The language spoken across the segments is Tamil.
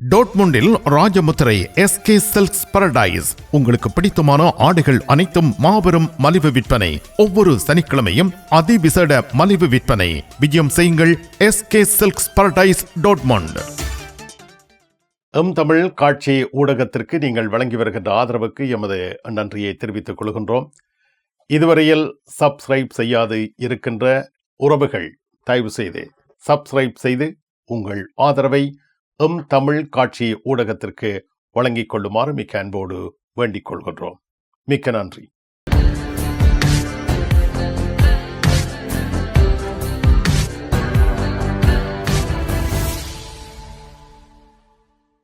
டோட்முண்டில் ராஜமுத்திரை எஸ்கே செல்ஸ் பரடைஸ் உங்களுக்கு பிடித்தமான ஆடைகள் அனைத்தும் மாபெரும் மலிவு விற்பனை. ஒவ்வொரு சனிக்கிழமையும் அதிவிசேட மலிவு விற்பனை. விஜயம் செய்யுங்கள் எஸ்கே சில்க்ஸ் பரடைஸ் டோட்மண்ட். எம் தமிழ் காட்சி ஊடகத்திற்கு நீங்கள் வழங்கி வருகின்ற ஆதரவுக்கு எமது நன்றியை தெரிவித்துக் கொள்கின்றோம். இதுவரையில் சப்ஸ்கிரைப் செய்யாது இருக்கின்ற உறவுகள் தயவு செய்து சப்ஸ்கிரைப் செய்து உங்கள் ஆதரவை எம் தமிழ் காட்சி ஊடகத்திற்கு வழங்கிக் கொள்ளுமாறு மிக்க அன்போடு வேண்டிக் கொள்கின்றோம். மிக்க நன்றி.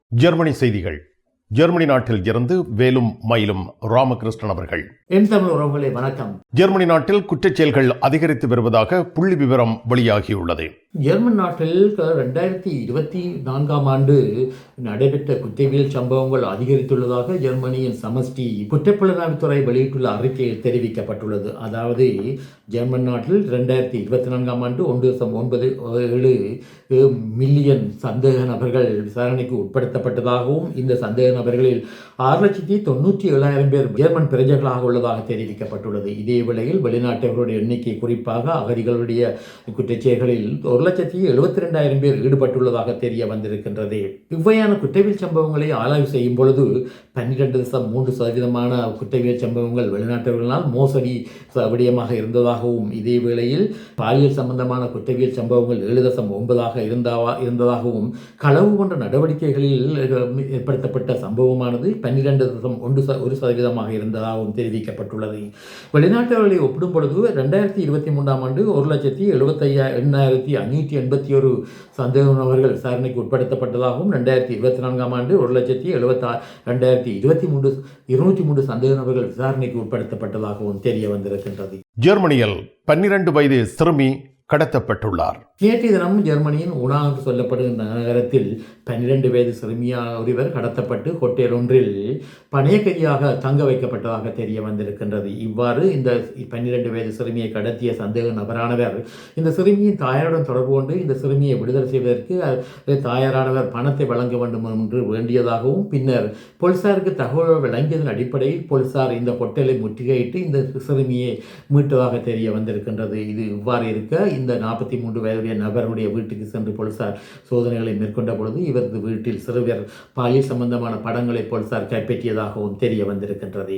ஜெர்மனி செய்திகள். ஜெர்மனி நாட்டில் இருந்து வேலும் மயிலும் ராமகிருஷ்ணன் அவர்கள். என் தமிழ் உறவுகளே வணக்கம். ஜெர்மனி நாட்டில் குற்றச் செயல்கள் அதிகரித்து வருவதாக புள்ளி விவரம் வெளியாகியுள்ளது. ஜெர்மன் நாட்டில் ரெண்டாயிரத்தி இருபத்தி நான்காம் ஆண்டு நடைபெற்ற குற்றவியல் சம்பவங்கள் அதிகரித்துள்ளதாக ஜெர்மனியின் சமஷ்டி குற்றப்புலனாய்வுத்துறை வெளியிட்டுள்ள அறிக்கையில் தெரிவிக்கப்பட்டுள்ளது. அதாவது ஜெர்மன் நாட்டில் ரெண்டாயிரத்தி இருபத்தி நான்காம் ஆண்டு ஒன்று தசம் ஒன்பது ஏழு மில்லியன் சந்தேக நபர்கள் விசாரணைக்கு உட்படுத்தப்பட்டதாகவும் இந்த சந்தேக நபர்களில் ஆறு லட்சத்தி தொண்ணூற்றி ஏழாயிரம் பேர் ஜெர்மன் பிரஜைகளாக உள்ளதாக தெரிவிக்கப்பட்டுள்ளது. இதே வேளையில் வெளிநாட்டவர்களுடைய எண்ணிக்கை குறிப்பாக அகதிகளுடைய குற்றச்செயல்களில் ஒரு லட்சத்தி எழுபத்தி ரெண்டாயிரம் பேர் ஈடுபட்டுள்ளதாக தெரிய வந்திருக்கின்றது. இவ்வையான குற்றவியல் சம்பவங்களை ஆய்வு செய்யும் பொழுது பன்னிரெண்டு தசம் மூன்று சதவீதமான குற்றவியல் சம்பவங்கள் வெளிநாட்டவர்களால் மோசடி ச- விடயமாக இருந்ததாகவும் இதே வேளையில் பாலியல் சம்பந்தமான குற்றவியல் சம்பவங்கள் ஏழு தசம் ஒன்பதாக இருந்தாவா இருந்ததாகவும் களவு போன்ற நடவடிக்கைகளில் ஏற்படுத்தப்பட்ட சம்பவமானது பன்னிரெண்டு தசம் ஒன்று ச ஒரு சதவீதமாக இருந்ததாகவும் தெரிவிக்கப்பட்டுள்ளது. வெளிநாட்டவர்களை ஒப்பிடும் பொழுது ரெண்டாயிரத்தி இருபத்தி மூன்றாம் ஆண்டு ஒரு லட்சத்தி எழுபத்தையா எண்ணாயிரத்தி ஐநூற்றி எண்பத்தி ஒரு சந்தேக நபர்கள் விசாரணைக்கு உட்படுத்தப்பட்டதாகவும் ரெண்டாயிரத்தி இருபத்தி நான்காம் ஆண்டு ஒரு லட்சத்தி எழுபத்தா ரெண்டாயிரத்தி இருபத்தி மூன்று இருநூற்றி மூன்று சந்தேக நபர்கள் விசாரணைக்கு உட்படுத்தப்பட்டதாகவும் தெரிய வந்திருக்கின்றது. ஜெர்மனியில் பன்னிரண்டு வயது சிறுமி கடத்தப்பட்டுள்ளார். நேற்றைய தினம் ஜெர்மனியின் உனா என்று சொல்லப்படுகின்ற நகரத்தில் பன்னிரண்டு வயது சிறுமியாக ஒருவர் கடத்தப்பட்டு ஹோட்டல் ஒன்றில் பணையக்கைதியாக தங்க வைக்கப்பட்டதாக தெரிய வந்திருக்கின்றது. இவ்வாறு இந்த பன்னிரண்டு வயது சிறுமியை கடத்திய சந்தேக நபரானவர் இந்த சிறுமியின் தாயாருடன் தொடர்பு கொண்டு இந்த சிறுமியை விடுதலை செய்வதற்கு தாயாரானவர் பணத்தை வழங்க வேண்டும் என்று வேண்டியதாகவும் பின்னர் போலீசாருக்கு தகவல் வழங்கியதன் அடிப்படையில் போலீசார் இந்த ஹோட்டலை முற்றுகையிட்டு இந்த சிறுமியை மீட்டதாக தெரிய வந்திருக்கின்றது. இது இவ்வாறு இருக்க இந்த நாற்பத்தி மூன்று வயதுடைய நபருடைய வீட்டுக்கு சென்று போலீசார் சோதனைகளை மேற்கொண்ட பொழுது இவரது வீட்டில் சிறுவர் பாலியல் சம்பந்தமான படங்களை போலீசார் கைப்பற்றியதாகவும் தெரிய வந்திருக்கின்றது.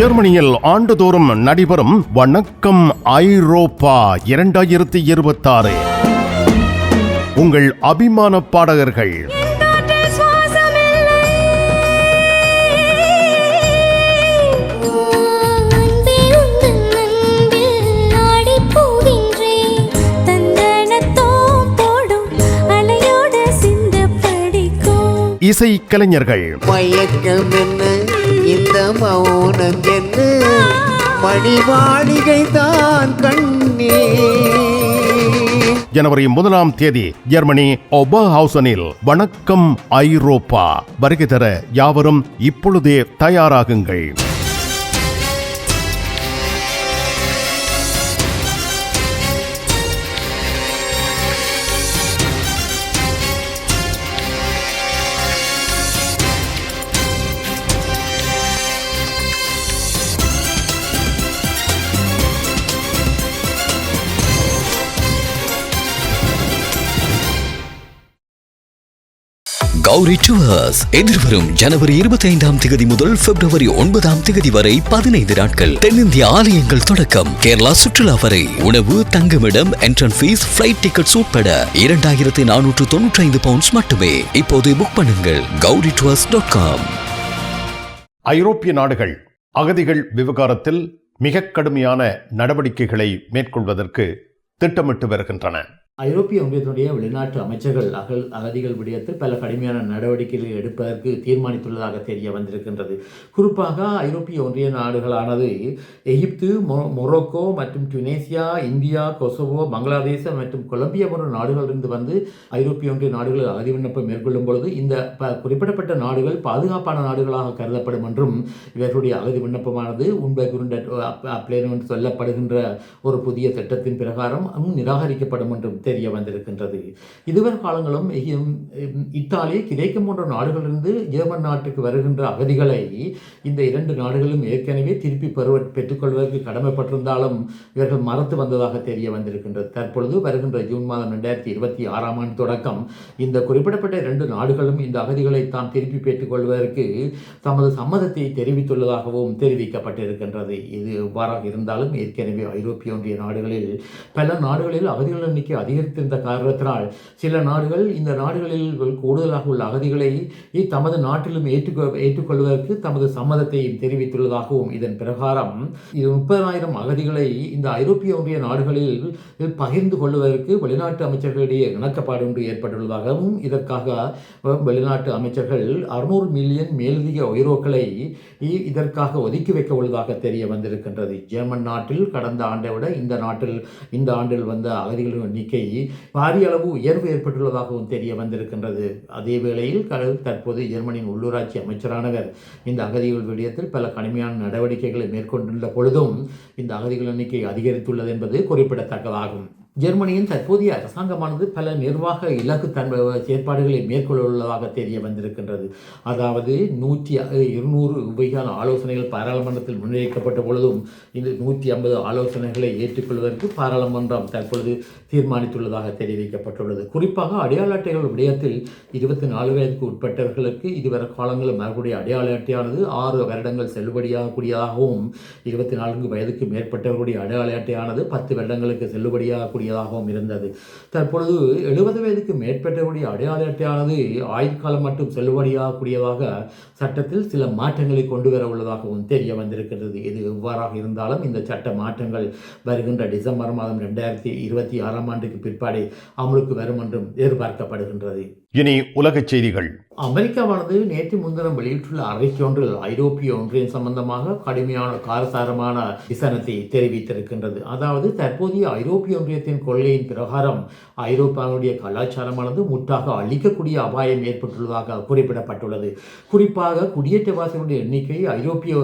ஜெர்மனியில் ஆண்டுதோறும் நடைபெறும் வணக்கம் ஐரோப்பா இரண்டாயிரத்தி இருபத்தாறு. உங்கள் அபிமான பாடகர்கள் இசை கலைஞர்கள் மயக்கம் என்ன இந்த மௌனம் என்ன? மணி மாளிகை தான் கண்ணே. ஜனவரி முதலாம் தேதி ஜெர்மனி ஒபர்ஹவுசனில் வணக்கம் ஐரோப்பா. வருகை தர யாவரும் இப்பொழுதே தயாராகுங்கள். கௌரி டுவர்ஸ் எதிர்வரும் ஜனவரி இருபத்தி ஐந்தாம் தேதி முதல் பிப்ரவரி ஒன்பதாம் தேதி வரை பதினைந்து நாட்கள். தென்னிந்திய ஆலயங்கள் தொடக்கம். கேரளா சுற்றுலா வரை. உணவு தங்குமிடம் என்ட்ரன் ஃபீஸ் பிளைட் டிக்கெட்ஸ் உட்பட இரண்டாயிரத்தி நானூற்று தொன்னூற்றி ஐந்து பவுண்ட்ஸ் மட்டுமே. இப்போது புக் பண்ணுங்கள். கௌரி டுவர்ஸ் டாட் காம் ஐரோப்பிய நாடுகள் அகதிகள் விவகாரத்தில் மிக கடுமையான நடவடிக்கைகளை மேற்கொள்வதற்கு திட்டமிட்டு வருகின்றன. ஐரோப்பிய ஒன்றியத்தினுடைய வெளிநாட்டு அமைச்சர்கள் அகல் அகதிகள் விடயத்தில் பல கடுமையான நடவடிக்கைகளை எடுப்பதற்கு தீர்மானித்துள்ளதாக தெரிய வந்திருக்கின்றது. குறிப்பாக ஐரோப்பிய ஒன்றிய நாடுகளானது எகிப்து மொ- மொரோக்கோ மற்றும் டுனேசியா இந்தியா கொசோவோ பங்களாதேசம் மற்றும் கொலம்பியா போன்ற நாடுகளிலிருந்து வந்து ஐரோப்பிய ஒன்றிய நாடுகள் அகதி விண்ணப்பம் மேற்கொள்ளும் பொழுது இந்த ப- குறிப்பிடப்பட்ட நாடுகள் பாதுகாப்பான நாடுகளாக கருதப்படும் என்றும் இவர்களுடைய அகதி விண்ணப்பமானது உண்பை குருண்ட அப்ளேன் என்று சொல்லப்படுகின்ற ஒரு புதிய திட்டத்தின் பிரகாரம் நிராகரிக்கப்படும் என்றும் தெரிய வந்திருக்கின்றது. இதுவரை காலங்களும் இத்தாலி கிரேக்கம் போன்ற நாடுகளிலிருந்து ஜெர்மன் நாட்டுக்கு வருகின்ற அகதிகளை இந்த இரண்டு நாடுகளும் ஏற்கனவே திருப்பி பெறுவ பெற்றுக்கொள்வதற்கு கடமைப்பட்டிருந்தாலும் இவர்கள் மறந்து வந்ததாக தெரிய வந்திருக்கின்றது. தற்பொழுது வருகின்ற ஜூன் மாதம் ரெண்டாயிரத்தி இருபத்தி ஆறாம் ஆண்டு தொடக்கம் இந்த குறிப்பிடப்பட்ட இரண்டு நாடுகளும் இந்த அகதிகளை தாம் திருப்பி பெற்றுக்கொள்வதற்கு தமது சம்மதத்தை தெரிவித்துள்ளதாகவும் தெரிவிக்கப்பட்டிருக்கின்றது. இது எவ்வாறாக இருந்தாலும் ஏற்கனவே ஐரோப்பிய ஒன்றிய நாடுகளில் பல நாடுகளில் அகதிகள் எண்ணிக்கை அதிக அதிகரித்திருந்த காரணத்தினால் சில நாடுகள் இந்த நாடுகளில் கூடுதலாக உள்ள அகதிகளை தமது நாட்டிலும் ஏற்றுக்கொ ஏற்றுக்கொள்வதற்கு தமது சம்மதத்தையும் தெரிவித்துள்ளதாகவும் இதன் பிரகாரம். இது முப்பதாயிரம் அகதிகளை இந்த ஐரோப்பிய ஒன்றிய நாடுகளில் பகிர்ந்து கொள்வதற்கு வெளிநாட்டு அமைச்சர்களிடையே இணக்கப்பாடு ஒன்று ஏற்பட்டுள்ளதாகவும் இதற்காக வெளிநாட்டு அமைச்சர்கள் அறுநூறு மில்லியன் மேலதிக ஐரோக்களை இ- இதற்காக ஒதுக்கி வைக்க உள்ளதாக தெரிய வந்திருக்கின்றது. ஜெர்மன் நாட்டில் கடந்த ஆண்டை விட இந்த நாட்டில் இந்த ஆண்டில் வந்த அகதிகளின் எண்ணிக்கை பாரிய அளவு உயர்வு ஏற்பட்டுள்ளதாகவும் தெரிய வந்திருக்கின்றது. அதே வேளையில் க- தற்போது ஜெர்மனியின் உள்ளூராட்சி அமைச்சரானவர். இந்த அகதிகள் விடயத்தில் பல கடுமையான நடவடிக்கைகளை மேற்கொண்டுள்ள பொழுதும் இந்த அகதிகள் எண்ணிக்கை அதிகரித்துள்ளது என்பது குறிப்பிடத்தக்கதாகும். ஜெர்மனியின் தற்போதைய அரசாங்கமானது பல நிர்வாக இலக்கு தன் செயற்பாடுகளை மேற்கொள்ள உள்ளதாக தெரிய வந்திருக்கின்றது. அதாவது நூற்றி இருநூறு வகையான ஆலோசனைகள் பாராளுமன்றத்தில் முன்வைக்கப்பட்ட பொழுதும் இந்த நூற்றி ஐம்பது ஆலோசனைகளை ஏற்றுக்கொள்வதற்கு பாராளுமன்றம் தற்பொழுது தீர்மானித்துள்ளதாக தெரிவிக்கப்பட்டுள்ளது. குறிப்பாக அடையாள அட்டைகள் விடயத்தில் இருபத்தி நாலு வயதுக்கு உட்பட்டவர்களுக்கு இதுவரை காலங்களில் மறுபடிய அடையாள அட்டையானது ஆறு வருடங்கள் செல்லுபடியாகக்கூடியதாகவும் இருபத்தி நான்கு வயதுக்கு மேற்பட்டவர்களுடைய அடையாள அட்டையானது பத்து வருடங்களுக்கு செல்லுபடியாகக்கூடிய செல்லுபடியாகக்கூடியதாகவும் இருந்தது. தற்பொழுது எழுபது வயதுக்கு மேற்பட்டவருடைய அடையாள அட்டையானது ஆயுட்காலம் மட்டும் செல்லுபடியாகக்கூடியதாக சட்டத்தில் சில மாற்றங்களை கொண்டு வர உள்ளதாகவும் தெரிய வந்திருக்கிறது இது எவ்வாறாக இருந்தாலும் இந்த சட்ட மாற்றங்கள் வருகின்ற டிசம்பர் மாதம் ரெண்டாயிரத்தி இருபத்தி ஆறாம் ஆண்டுக்கு பிற்பாடு அமலுக்கு வரும் என்றும் எதிர்பார்க்கப்படுகின்றது. இனி உலகச் செய்திகள். அமெரிக்காவானது நேற்று முன்தினம் வெளியிட்டுள்ள அறிக்கை ஒன்றில் ஐரோப்பிய ஒன்றியம் சம்பந்தமாக கடுமையான காரசாரமான விசாரணத்தை தெரிவித்திருக்கின்றது. அதாவது தற்போதைய ஐரோப்பிய ஒன்றியத்தின் கொள்கையின் பிரகாரம் ஐரோப்பாவுடைய கலாச்சாரமானது முற்றாக அழிக்கக்கூடிய அபாயம் ஏற்பட்டுள்ளதாக குறிப்பிடப்பட்டுள்ளது. குறிப்பாக குடியேற்றவாசிகளுடைய எண்ணிக்கை ஐரோப்பிய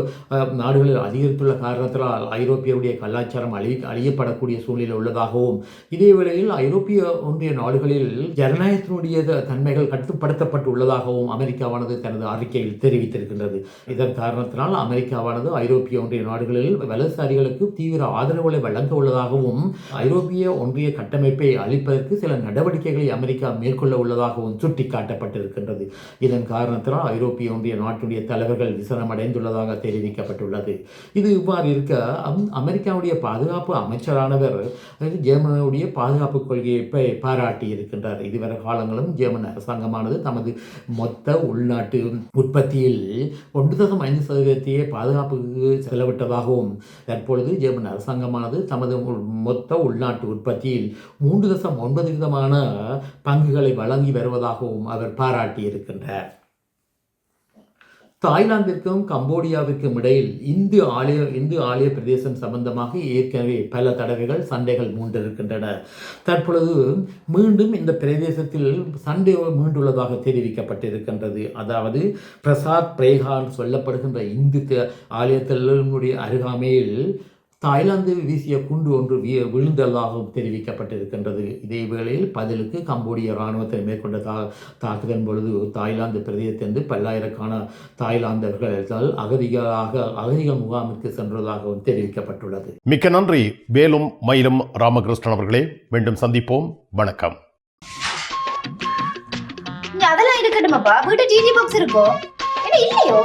நாடுகளில் அதிகரித்துள்ள காரணத்தினால் ஐரோப்பியருடைய கலாச்சாரம் அழி அழியப்படக்கூடிய சூழ்நிலை உள்ளதாகவும் இதே வேளையில் ஐரோப்பிய ஒன்றிய நாடுகளில் ஜனநாயகத்தினுடைய தன்மைகள் கட்டுப்படுத்தப்பட்டு உள்ளதாகவும் அமெரிக்காவானது தனது அறிக்கையில் தெரிவித்திருக்கின்றது. இதன் காரணத்தினால் அமெரிக்காவானது ஐரோப்பிய ஒன்றிய நாடுகளில் வலதுசாரிகளுக்கு தீவிர ஆதரவுகளை வழங்க உள்ளதாகவும் ஐரோப்பிய ஒன்றிய கட்டமைப்பை அளிப்பதற்கு சில நடவடிக்கைகளை அமெரிக்கா மேற்கொள்ள உள்ளதாகவும் சுட்டிக்காட்டப்பட்டிருக்கின்றது. இதன் காரணத்தினால் ஐரோப்பிய ஒன்றிய நாட்டுடைய தலைவர்கள் விசனமடைந்துள்ளதாக தெரிவிக்கப்பட்டுள்ளது. இது இவ்வாறு இருக்க அம்- அமெரிக்காவுடைய பாதுகாப்பு அமைச்சரானவர் அதாவது ஜெர்மனியுடைய பாதுகாப்பு கொள்கையை பாராட்டி இருக்கின்றார் இதுவரை காலங்களும் ஜெர்மன் அரசாங்கமானது தமது மொத்த உள்நாட்டு உற்பத்தியில் ஒன்று தசம் ஐந்து சதவீதத்தையே பாதுகாப்புக்கு செலவிட்டதாகவும் தற்பொழுது ஜெர்மன் அரசாங்கமானது தமது மொத்த உள்நாட்டு உற்பத்தியில் மூன்று தசம் ஒன்பது விதமான பங்குகளை வழங்கி வருவதாகவும் அவர் பாராட்டியிருக்கின்றார். தாய்லாந்திற்கும் கம்போடியாவிற்கும் இடையில் இந்து ஆலய இந்து ஆலய பிரதேசம் சம்பந்தமாக ஏற்கனவே பல தடவைகள் சண்டைகள் மூண்டிருக்கின்றன. தற்பொழுது மீண்டும் இந்த பிரதேசத்தில் சண்டை மீண்டுள்ளதாக தெரிவிக்கப்பட்டிருக்கின்றது. அதாவது பிரசாத் பிரேகான் சொல்லப்படுகின்ற இந்து ஆலயத்தினுடைய அருகாமையில் தாய்லாந்து வீசிய குண்டு ஒன்று வீ விழுந்ததாகவும் தெரிவிக்கப்பட்டிருக்கின்றது. இதே வேளையில் பதிலுக்கு கம்போடிய இராணுவத்தை மேற்கொண்ட தா தாக்குதல் பொழுது தாய்லாந்து பிரதேசத்திலிருந்து பல்லாயிரக்கான தாய்லாந்தர்கள் அகதிகளாக அகதிகள் முகாமிற்கு சென்றதாகவும் தெரிவிக்கப்பட்டுள்ளது. மிக்க நன்றி. வேலும் மயிலும் ராமகிருஷ்ணன் அவர்களே மீண்டும் சந்திப்போம். வணக்கம். அதெல்லாம் இருக்கட்டுமாப்பா? வீட்டு டிடி பாக்ஸ் இருக்கோ? என்ன இல்லையோ?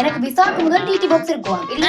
எனக்கு விசாக்கு முதல் டிடி பாக்ஸ் இருக்கும் இல்ல